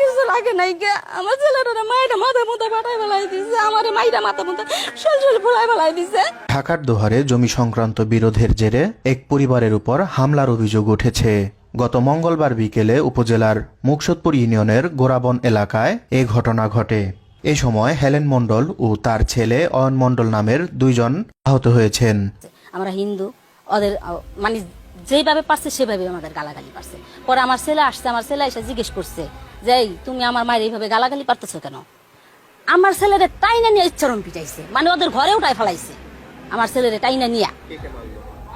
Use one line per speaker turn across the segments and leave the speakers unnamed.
কিছু লাগে নাই গে আমার ছেলেটা মায়েরা মাথা পাঠাই বেলাই দিছে আমার মাইরা মাথা শোল শোল ফোলাই বেলাই দিছে।
ঢাকার দোহারে জমি সংক্রান্ত বিরোধের জেরে এক পরিবারের উপর হামলার অভিযোগ উঠেছে। গত মঙ্গলবার বিকেলে উপজেলার মুকসুদপুর ইউনিয়নের গোরাবন এলাকায় এ ঘটনা ঘটে। এ সময় হেলেন মণ্ডল ও তার ছেলে অয়ন মণ্ডল নামের দুইজন আহত হয়েছেন।
আমরা হিন্দু ওদের মানে যেভাবে পারছে সেভাবে আমাদের গালাগালি পারছে। পরে আমার ছেলে আসছে আমার ছেলে এসে জিজ্ঞেস করছে যে এই তুমি আমার মায়ের এইভাবে গালাগালি পারতেছো কেন? আমার ছেলেরে টাইনা নিয়ে ইচ্ছারম পিটাইছে। মানে ওদের ঘরে উঠাই ফেলাইছে। আমার ছেলেরে টাইনা নিয়া।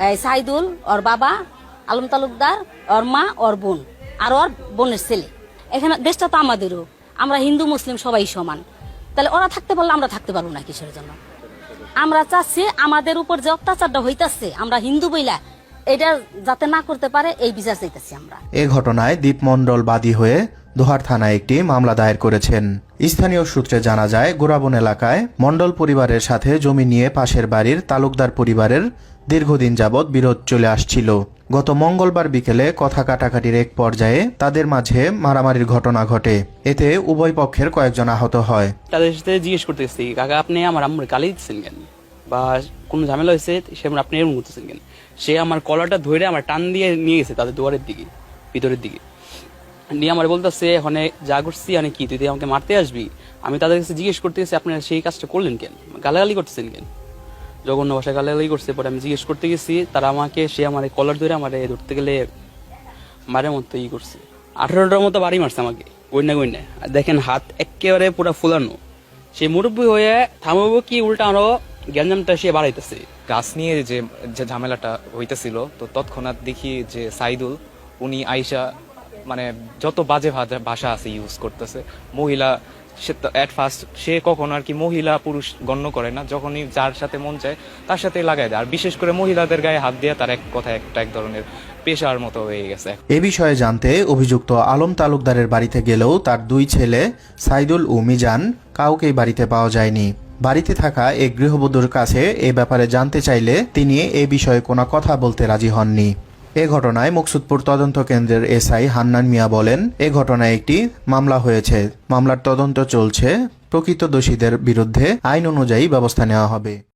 এই সাইদুল ওর বাবা আলম তালুকদার ওর মা ওর বোন আর ওর বোনের ছেলে। এখানে দেশটা তো আমাদেরও। আমরা হিন্দু মুসলিম সবাই সমান। তাহলে ওরা থাকতে পারলে আমরা থাকতে পারব না কিসের জন্য? আমরা চাচ্ছি আমাদের উপর যে অত্যাচারটা হইতাছে আমরা হিন্দু বইলা এটা যাতে না করতে পারে এই বিচার চাইতেছি আমরা।
এ ঘটনায় দীপ মণ্ডল বাদী হয়ে দোহার থানায় একটি মামলা দায়ের করেছেন। স্থানীয় সূত্রে জানা যায়, গোরাবন এলাকায় মণ্ডল পরিবারের সাথে জমি নিয়ে পাশের বাড়ির তালুকদার পরিবারের দীর্ঘদিন যাবৎ বিরোধ চলে আসছিল। গত মঙ্গলবার বিকেলে কথা কাটাকাটির এক পর্যায়ে তাদের মাঝে মারামারির ঘটনা ঘটে। এতে উভয় পক্ষের কয়েকজন আহত হয়।
তাদের সাথে জিজ্ঞেস করতেছি কাকা, আপনি আমার আম্মুর গালি দিচ্ছেন কেন? বা কোনো ঝামেলা হয়েছে? সে আপনি এরকম করতেছেন কেন? সে আমার কলারটা ধরে আমার টান দিয়ে নিয়ে গেছে তাদের দুয়ারের দিকে, ভিতরের দিকে। নিয়ে আমার বলতেছে ওখানে যা করছি মানে কি? তুই আমাকে মারতে আসবি। আমি তাদের কাছে জিজ্ঞেস করতেছি আপনারা সেই কাজটা করলেন কেন? গালাগালি করতেছেন কেন? জঘন্য ভাষায় গালাগালি করছে, পরে আমি জিজ্ঞেস করতে গেছি, তারা আমাকে, সে আমার কলার ধরে আমার ধরতে গেলে মারের মতো ই করছে। আঠারোটার মতো বাড়ি মারছে আমাকে গইনা গইনা আর দেখেন হাত একেবারে পুরো ফুলানো। সে মুরব্বী হয়ে থামাবো কি উল্টা আরও গ্যাঞ্জামটা সে বাড়াইতেছে।
গাছ নিয়ে যে যে ঝামেলাটা হইতেছিল, তো তৎক্ষণাৎ দেখি যে সাইদুল, উনি আইসা মানে যত বাজে ভাষা আছে ইউজ করতেছে, মহিলা সে অ্যাট ফার্স্ট সে কখনো আর কি মহিলা পুরুষ গণ্য করে না, যখনই যার সাথে মন চায় তার সাথে লাগাই দেয়। আর বিশেষ করে মহিলাদের গায়ে হাত দিয়ে তার এক কথা একটা এক ধরনের পেশার মতো হয়ে গেছে।
এ বিষয়ে জানতে অভিযুক্ত আলম তালুকদারের বাড়িতে গেলেও তার দুই ছেলে সাইদুল ও মিজান কাউকেই বাড়িতে পাওয়া যায়নি। বাড়িতে থাকা এক গৃহবধূর কাছে এ ব্যাপারে জানতে চাইলে তিনি এ বিষয়ে কোনো কথা বলতে রাজি হননি। এ ঘটনায় মুকসুদপুর তদন্ত কেন্দ্রের এসআই হান্নান মিয়া বলেন, এ ঘটনায় একটি মামলা হয়েছে। মামলার তদন্ত চলছে। প্রকৃত দোষীদের বিরুদ্ধে আইন অনুযায়ী ব্যবস্থা নেওয়া হবে।